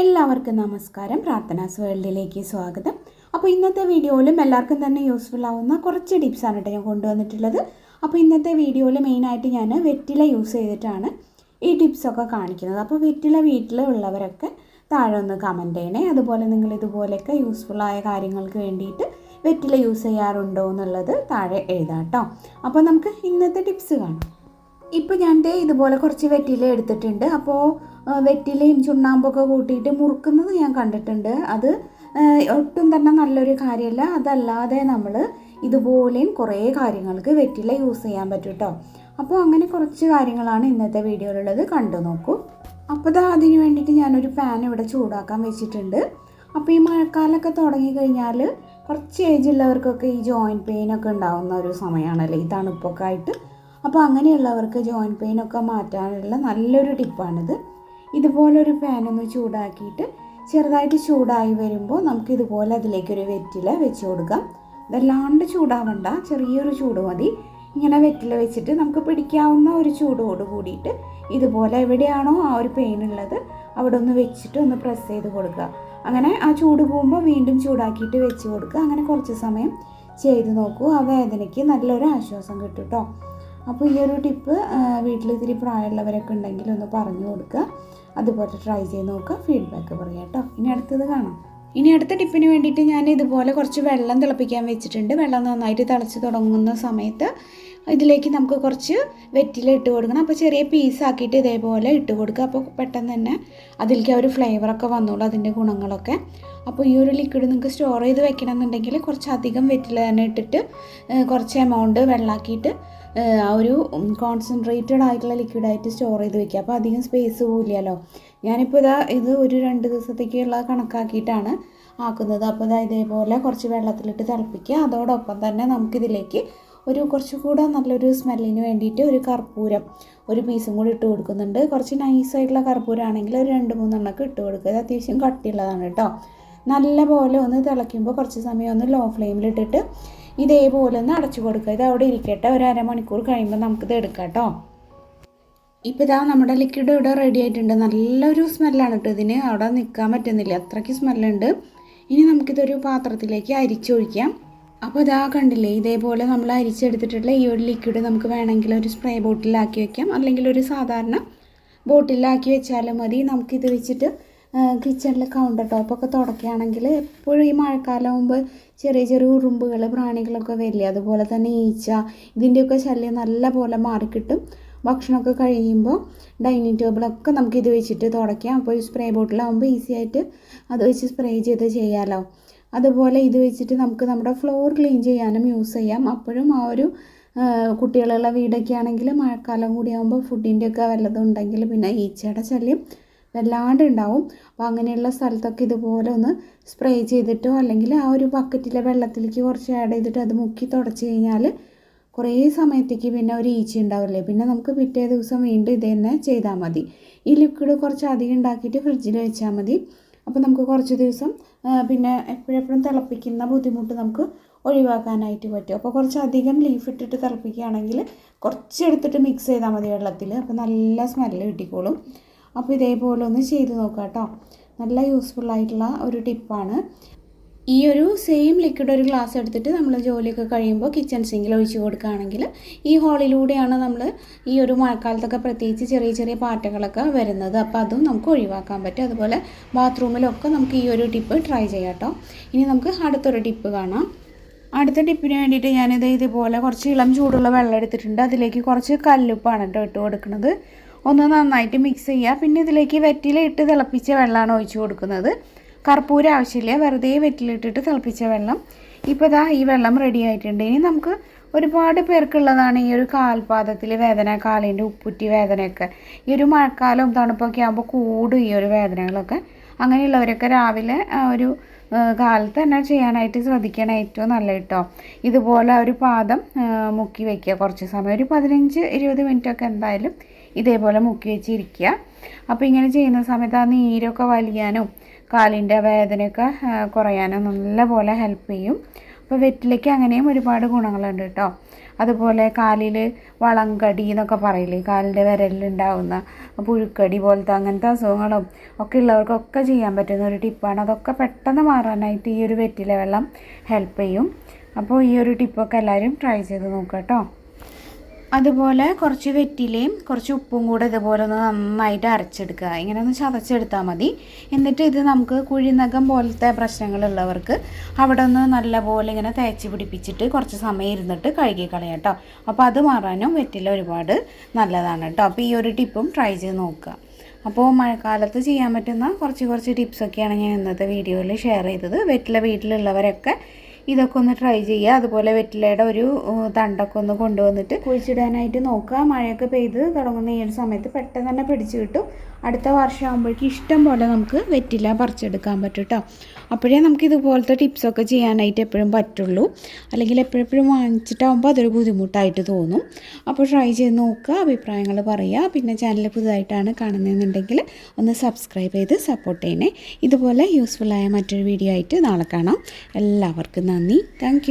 എല്ലാവർക്കും നമസ്കാരം. പ്രാർത്ഥനാസ് വേൾഡിലേക്ക് സ്വാഗതം. അപ്പോൾ ഇന്നത്തെ വീഡിയോയിലും എല്ലാവർക്കും തന്നെ യൂസ്ഫുൾ ആവുന്ന കുറച്ച് ടിപ്സാണ് കേട്ടോ ഞാൻ കൊണ്ടുവന്നിട്ടുള്ളത്. അപ്പോൾ ഇന്നത്തെ വീഡിയോയിൽ മെയിനായിട്ട് ഞാൻ വെറ്റില യൂസ് ചെയ്തിട്ടാണ് ഈ ടിപ്സൊക്കെ കാണിക്കുന്നത്. അപ്പോൾ വെറ്റില വീട്ടിൽ ഉള്ളവരൊക്കെ താഴെ ഒന്ന് കമന്റ് ചെയ്യണേ. അതുപോലെ നിങ്ങൾ ഇതുപോലെയൊക്കെ യൂസ്ഫുള്ളായ കാര്യങ്ങൾക്ക് വേണ്ടിയിട്ട് വെറ്റില യൂസ് ചെയ്യാറുണ്ടോ എന്നുള്ളത് താഴെ എഴുതാം കേട്ടോ. അപ്പോൾ നമുക്ക് ഇന്നത്തെ ടിപ്സ് കാണാം. ഇപ്പോൾ ഞാൻ ദേ ഇതുപോലെ കുറച്ച് വെറ്റില എടുത്തിട്ടുണ്ട്. അപ്പോൾ വെറ്റിലയും ചുണ്ണാമ്പൊക്കെ കൂട്ടിയിട്ട് മുറുക്കുന്നത് ഞാൻ കണ്ടിട്ടുണ്ട്. അത് ഒട്ടും തന്നെ നല്ലൊരു കാര്യമല്ല അതല്ലാതെ നമ്മൾ ഇതുപോലെയും കുറേ കാര്യങ്ങൾക്ക് വെറ്റില യൂസ് ചെയ്യാൻ പറ്റും കേട്ടോ അപ്പോൾ അങ്ങനെ കുറച്ച് കാര്യങ്ങളാണ് ഇന്നത്തെ വീഡിയോയിലുള്ളത്. കണ്ടു നോക്കൂ. അപ്പോൾ ദാ അതിന് വേണ്ടിയിട്ട് ഞാനൊരു പാൻ ഇവിടെ ചൂടാക്കാൻ വെച്ചിട്ടുണ്ട്. അപ്പോൾ ഈ മഴക്കാലമൊക്കെ തുടങ്ങി കഴിഞ്ഞാൽ കുറച്ച് ഏജ് ഉള്ളവർക്കൊക്കെ ഈ ജോയിന്റ് പെയിനൊക്കെ ഉണ്ടാകുന്ന ഒരു സമയമാണല്ലേ. ഈ തണുപ്പൊക്കെ ആയിട്ട് അപ്പോൾ അങ്ങനെയുള്ളവർക്ക് ജോയിന്റ് പെയിൻ ഒക്കെ മാറ്റാനുള്ള നല്ലൊരു ടിപ്പാണിത് ഇതുപോലൊരു പാനൊന്ന് ചൂടാക്കിയിട്ട് ചെറുതായിട്ട് ചൂടായി വരുമ്പോൾ നമുക്ക് ഇതുപോലെ അതിലേക്കൊരു വെറ്റില വെച്ച് കൊടുക്കാം. വല്ലാണ്ട് ചൂടാവണ്ട ചെറിയൊരു ചൂട് മതി. ഇങ്ങനെ വെറ്റില വെച്ചിട്ട് നമുക്ക് പിടിക്കാവുന്ന ഒരു ചൂടോട് കൂടിയിട്ട് ഇതുപോലെ എവിടെയാണോ ആ ഒരു പെയിൻ ഉള്ളത് അവിടെ ഒന്ന് വെച്ചിട്ട് ഒന്ന് പ്രസ് ചെയ്ത് കൊടുക്കുക. അങ്ങനെ ആ ചൂട് പോകുമ്പോൾ വീണ്ടും ചൂടാക്കിയിട്ട് വെച്ച് കൊടുക്കുക. അങ്ങനെ കുറച്ച് സമയം ചെയ്ത് നോക്കൂ. ആ വേദനയ്ക്ക് നല്ലൊരു ആശ്വാസം കിട്ടും കേട്ടോ അപ്പോൾ ഈ ഒരു ടിപ്പ് വീട്ടിൽ ഇത്തിരി പ്രായമുള്ളവരൊക്കെ ഉണ്ടെങ്കിൽ ഒന്ന് പറഞ്ഞു കൊടുക്കുക. അതുപോലെ ട്രൈ ചെയ്ത് നോക്കുക. ഫീഡ്ബാക്ക് പറയാം കേട്ടോ. ഇനി അടുത്തത് കാണാം. ഇനി അടുത്ത ടിപ്പിന് വേണ്ടിയിട്ട് ഞാൻ ഇതുപോലെ കുറച്ച് വെള്ളം തിളപ്പിക്കാൻ വെച്ചിട്ടുണ്ട്. വെള്ളം നന്നായിട്ട് തിളച്ച് തുടങ്ങുന്ന സമയത്ത് ഇതിലേക്ക് നമുക്ക് കുറച്ച് വെറ്റില ഇട്ട് കൊടുക്കണം. അപ്പോൾ ചെറിയ പീസാക്കിയിട്ട് ഇതേപോലെ ഇട്ട് കൊടുക്കുക. അപ്പോൾ പെട്ടെന്ന് തന്നെ അതിലേക്ക് ആ ഒരു ഫ്ലേവറൊക്കെ വന്നോളൂ അതിന്റെ ഗുണങ്ങളൊക്കെ. അപ്പോൾ ഈ ഒരു ലിക്വിഡ് നിങ്ങൾക്ക് സ്റ്റോർ ചെയ്ത് വെക്കണമെന്നുണ്ടെങ്കിൽ കുറച്ച് കുറച്ചധികം വെറ്റില തന്നെ ഇട്ടിട്ട് കുറച്ച് എമൗണ്ട് വെള്ളമാക്കിയിട്ട് ഏഹ്, ആ ഒരു കോൺസെൻട്രേറ്റഡ് ആയിട്ടുള്ള ലിക്വിഡായിട്ട് സ്റ്റോർ ചെയ്ത് വെക്കുക. അപ്പോൾ അധികം സ്പേസ് പോവില്ലല്ലോ ഞാനിപ്പോൾ ഇതാ ഇത് ഒരു രണ്ട് ദിവസത്തേക്കുള്ള കണക്കാക്കിയിട്ടാണ് ആക്കുന്നത്. അപ്പോൾ ഇതാ ഇതേപോലെ കുറച്ച് വെള്ളത്തിലിട്ട് തിളപ്പിക്കുക. അതോടൊപ്പം തന്നെ നമുക്കിതിലേക്ക് ഒരു കുറച്ചുകൂടെ നല്ലൊരു സ്മെല്ലിന് വേണ്ടിയിട്ട് ഒരു കർപ്പൂരം ഒരു പീസും കൂടി ഇട്ട് കൊടുക്കുന്നുണ്ട്. കുറച്ച് നൈസായിട്ടുള്ള കർപ്പൂരം ആണെങ്കിൽ ഒരു രണ്ട് മൂന്നെണ്ണമൊക്കെ ഇട്ട് കൊടുക്കുക. ഇത് അത്യാവശ്യം കട്ടിയുള്ളതാണ് കേട്ടോ. നല്ല പോലെ ഒന്ന് തിളയ്ക്കുമ്പോൾ കുറച്ച് സമയം ഒന്ന് ലോ ഫ്ലെയിമിലിട്ടിട്ട് ഇതേപോലെ ഒന്ന് അടച്ചു കൊടുക്കുക. ഇത് അവിടെ ഇരിക്കട്ടെ. ഒരു അരമണിക്കൂർ കഴിയുമ്പോൾ നമുക്കിത് എടുക്കാം കേട്ടോ. ഇപ്പോൾ ഇതാ നമ്മുടെ ലിക്വിഡ് ഇവിടെ റെഡി ആയിട്ടുണ്ട്. നല്ലൊരു സ്മെല്ലാണ് കേട്ടോ ഇതിന്. അവിടെ നിൽക്കാൻ പറ്റുന്നില്ല. അത്രയ്ക്ക് സ്മെല്ലുണ്ട് ഇനി നമുക്കിതൊരു പാത്രത്തിലേക്ക് അരിച്ചൊഴിക്കാം അപ്പോൾ ഇതാ കണ്ടില്ലേ ഇതേപോലെ നമ്മൾ അരിച്ചെടുത്തിട്ടുള്ള ഈ ഒരു ലിക്വിഡ് നമുക്ക് വേണമെങ്കിൽ ഒരു സ്പ്രേ ബോട്ടിലാക്കി വെക്കാം. അല്ലെങ്കിൽ ഒരു സാധാരണ ബോട്ടിലാക്കി വെച്ചാലും മതി. നമുക്കിത് വെച്ചിട്ട് കിച്ചണിൽ കൗണ്ടർ ടോപ്പൊക്കെ തുടക്കുകയാണെങ്കിൽ എപ്പോഴും ഈ മഴക്കാലം മുമ്പ് ചെറിയ ചെറിയ ഉറുമ്പുകൾ പ്രാണികളൊക്കെ വരില്ലേ? അതുപോലെ തന്നെ ഈച്ച ഇതിന്റെയൊക്കെ ശല്യം നല്ല പോലെ മാറിക്കിട്ടും. ഭക്ഷണമൊക്കെ കഴിയുമ്പോൾ ഡൈനിങ് ടേബിളൊക്കെ നമുക്ക് ഇത് വെച്ചിട്ട് തുടക്കാം. അപ്പോൾ ഈ സ്പ്രേ ബോട്ടിലാകുമ്പോൾ ഈസി ആയിട്ട് അത് വെച്ച് സ്പ്രേ ചെയ്ത് ചെയ്യാമല്ലോ അതുപോലെ ഇത് വെച്ചിട്ട് നമുക്ക് നമ്മുടെ ഫ്ലോർ ക്ലീൻ ചെയ്യാനും യൂസ് ചെയ്യാം. അപ്പോഴും ആ ഒരു കുട്ടികളുള്ള വീടൊക്കെ ആണെങ്കിൽ മഴക്കാലം കൂടിയാകുമ്പോൾ ഫുഡിന്റെയൊക്കെ വല്ലതും ഉണ്ടെങ്കിൽ പിന്നെ ഈച്ചയുടെ ശല്യം വല്ലാണ്ട് ഉണ്ടാവും. അപ്പോൾ അങ്ങനെയുള്ള സ്ഥലത്തൊക്കെ ഇതുപോലെ ഒന്ന് സ്പ്രേ ചെയ്തിട്ടോ അല്ലെങ്കിൽ ആ ഒരു ബക്കറ്റിലെ വെള്ളത്തിലേക്ക് കുറച്ച് ആഡ് ചെയ്തിട്ട് അത് മുക്കി തുടച്ച് കഴിഞ്ഞാൽ കുറേ സമയത്തേക്ക് പിന്നെ ഒരു ഈച്ച ഉണ്ടാവില്ലേ? പിന്നെ നമുക്ക് പിറ്റേ ദിവസം വീണ്ടും ഇത് തന്നെ ചെയ്താൽ മതി. ഈ ലിക്വിഡ് കുറച്ച് അധികം ഉണ്ടാക്കിയിട്ട് ഫ്രിഡ്ജിൽ വെച്ചാൽ മതി. അപ്പോൾ നമുക്ക് കുറച്ച് ദിവസം പിന്നെ എപ്പോഴെപ്പോഴും തിളപ്പിക്കുന്ന ബുദ്ധിമുട്ട് നമുക്ക് ഒഴിവാക്കാനായിട്ട് പറ്റും. അപ്പോൾ കുറച്ച് അധികം ലീഫ് ഇട്ടിട്ട് തിളപ്പിക്കുകയാണെങ്കിൽ കുറച്ച് എടുത്തിട്ട് മിക്സ് ചെയ്താൽ മതി വെള്ളത്തിൽ. അപ്പോൾ നല്ല സ്മെല്ല് കിട്ടിക്കോളും. അപ്പോൾ ഇതേപോലെ ഒന്ന് ചെയ്ത് നോക്കാം കേട്ടോ. നല്ല യൂസ്ഫുൾ ആയിട്ടുള്ള ഒരു ടിപ്പാണ് ഈ ഒരു സെയിം ലിക്വിഡ് ഒരു ഗ്ലാസ് എടുത്തിട്ട് നമ്മൾ ജോലിയൊക്കെ കഴിയുമ്പോൾ കിച്ചൺ സിങ്കിൽ ഒഴിച്ച് കൊടുക്കുകയാണെങ്കിൽ ഈ ഹോളിലൂടെയാണ് നമ്മൾ ഈ ഒരു മഴക്കാലത്തൊക്കെ പ്രത്യേകിച്ച് ചെറിയ ചെറിയ പാറ്റകളൊക്കെ വരുന്നത്. അപ്പോൾ അതും നമുക്ക് ഒഴിവാക്കാൻ പറ്റും. അതുപോലെ ബാത്റൂമിലൊക്കെ നമുക്ക് ഈ ഒരു ടിപ്പ് ട്രൈ ചെയ്യാം കേട്ടോ. ഇനി നമുക്ക് അടുത്തൊരു ടിപ്പ് കാണാം. അടുത്ത ടിപ്പിന് വേണ്ടിയിട്ട് ഞാനിത് ഇതുപോലെ കുറച്ച് ഇളം ചൂടുള്ള വെള്ളം എടുത്തിട്ടുണ്ട്. അതിലേക്ക് കുറച്ച് കല്ലുപ്പാണ് കേട്ടോ ഇട്ട് കൊടുക്കുന്നത്. ഒന്ന് നന്നായിട്ട് മിക്സ് ചെയ്യുക. പിന്നെ ഇതിലേക്ക് വെറ്റില ഇട്ട് തിളപ്പിച്ച വെള്ളമാണ് ഒഴിച്ചു കൊടുക്കുന്നത്. കർപ്പൂരം ആവശ്യമില്ല. വെറുതെ വെറ്റിലിട്ടിട്ട് തിളപ്പിച്ച വെള്ളം. ഇപ്പോൾ ഇതാ ഈ വെള്ളം റെഡി ആയിട്ടുണ്ട്. ഇനി നമുക്ക് ഒരുപാട് പേർക്കുള്ളതാണ് ഈ ഒരു കാൽപാദത്തിൽ വേദന കാലിന്റെ ഉപ്പുറ്റി വേദനയൊക്കെ. ഈ ഒരു മഴക്കാലവും തണുപ്പൊക്കെ ആകുമ്പോൾ കൂടും ഈ ഒരു വേദനകളൊക്കെ. അങ്ങനെയുള്ളവരൊക്കെ രാവിലെ ഒരു കാലത്ത് തന്നെ ചെയ്യാനായിട്ട് ശ്രദ്ധിക്കണം ഏറ്റവും നല്ല കേട്ടോ. ഇതുപോലെ ഒരു പാദം മുക്കി വയ്ക്കുക കുറച്ച് സമയം. ഒരു പതിനഞ്ച് ഇരുപത് മിനിറ്റൊക്കെ എന്തായാലും ഇതേപോലെ മുക്കി വെച്ചിരിക്കുക. അപ്പോൾ ഇങ്ങനെ ചെയ്യുന്ന സമയത്ത് ആ നീരൊക്കെ വലിയാനും കാലിന്റെ വേദനയൊക്കെ കുറയാനും നല്ലപോലെ ഹെൽപ്പ് ചെയ്യും. അപ്പോൾ വെറ്റിലയ്ക്ക് അങ്ങനെയും ഒരുപാട് ഗുണങ്ങളുണ്ട് കേട്ടോ. അതുപോലെ കാലിൽ വളങ്കടി എന്നൊക്കെ പറയില്ലേ? കാലിന്റെ വിരലിലുണ്ടാവുന്ന പുഴുക്കടി പോലത്തെ അങ്ങനത്തെ അസുഖങ്ങളും ഒക്കെ ഉള്ളവർക്കൊക്കെ ചെയ്യാൻ പറ്റുന്ന ഒരു ടിപ്പാണ് അതൊക്കെ പെട്ടെന്ന് മാറാനായിട്ട് ഈ ഒരു വെറ്റില വെള്ളം ഹെൽപ്പ് ചെയ്യും. അപ്പോൾ ഈ ഒരു ടിപ്പൊക്കെ എല്ലാവരും ട്രൈ ചെയ്ത് നോക്കാം കേട്ടോ. അതുപോലെ കുറച്ച് വെറ്റിലയും കുറച്ച് ഉപ്പും കൂടെ ഇതുപോലെ ഒന്ന് നന്നായിട്ട് അരച്ചെടുക്കുക. ഇങ്ങനെ ഒന്ന് ചതച്ചെടുത്താൽ മതി. എന്നിട്ട് ഇത് നമുക്ക് കുഴിനകം പോലത്തെ പ്രശ്നങ്ങളുള്ളവർക്ക് അവിടെ ഒന്ന് നല്ലപോലെ ഇങ്ങനെ തേച്ച് പിടിപ്പിച്ചിട്ട് കുറച്ച് സമയം ഇരുന്നിട്ട് കഴുകി കളയാം കേട്ടോ. അപ്പോൾ അത് മാറാനും വെറ്റില ഒരുപാട് നല്ലതാണ് കേട്ടോ. അപ്പോൾ ഈ ഒരു ടിപ്പും ട്രൈ ചെയ്ത് നോക്കുക. അപ്പോൾ മഴക്കാലത്ത് ചെയ്യാൻ പറ്റുന്ന കുറച്ച് കുറച്ച് ടിപ്സൊക്കെയാണ് ഞാൻ ഇന്നത്തെ വീഡിയോയിൽ ഷെയർ ചെയ്തത്. വെറ്റില വീട്ടിലുള്ളവരൊക്കെ ഇതൊക്കെ ഒന്ന് ട്രൈ ചെയ്യുക. അതുപോലെ വെറ്റിലയുടെ ഒരു തണ്ടൊക്കെ ഒന്ന് കൊണ്ടുവന്നിട്ട് കുഴിച്ചിടാനായിട്ട് നോക്കുക. മഴയൊക്കെ പെയ്ത് തുടങ്ങുന്ന ഈ ഒരു സമയത്ത് പെട്ടെന്ന് തന്നെ പിടിച്ചു കിട്ടും. അടുത്ത വർഷം ആകുമ്പോഴേക്കും ഇഷ്ടം പോലെ നമുക്ക് വെറ്റില പറിച്ചെടുക്കാൻ പറ്റും കേട്ടോ അപ്പോഴേ നമുക്ക് ഇതുപോലത്തെ ടിപ്സൊക്കെ ചെയ്യാനായിട്ട് എപ്പോഴും പറ്റുള്ളൂ. അല്ലെങ്കിൽ എപ്പോഴെപ്പോഴും വാങ്ങിച്ചിട്ടാകുമ്പോൾ അതൊരു ബുദ്ധിമുട്ടായിട്ട് തോന്നും. അപ്പോൾ ട്രൈ ചെയ്ത് നോക്കുക അഭിപ്രായങ്ങൾ പറയുക. പിന്നെ ചാനൽ പുതുതായിട്ടാണ് കാണുന്നതെന്നുണ്ടെങ്കിൽ ഒന്ന് സബ്സ്ക്രൈബ് ചെയ്ത് സപ്പോർട്ട് ചെയ്യണേ. ഇതുപോലെ യൂസ്ഫുള്ളായ മറ്റൊരു വീഡിയോ ആയിട്ട് നാളെ കാണാം. എല്ലാവർക്കും നന്ദി. താങ്ക്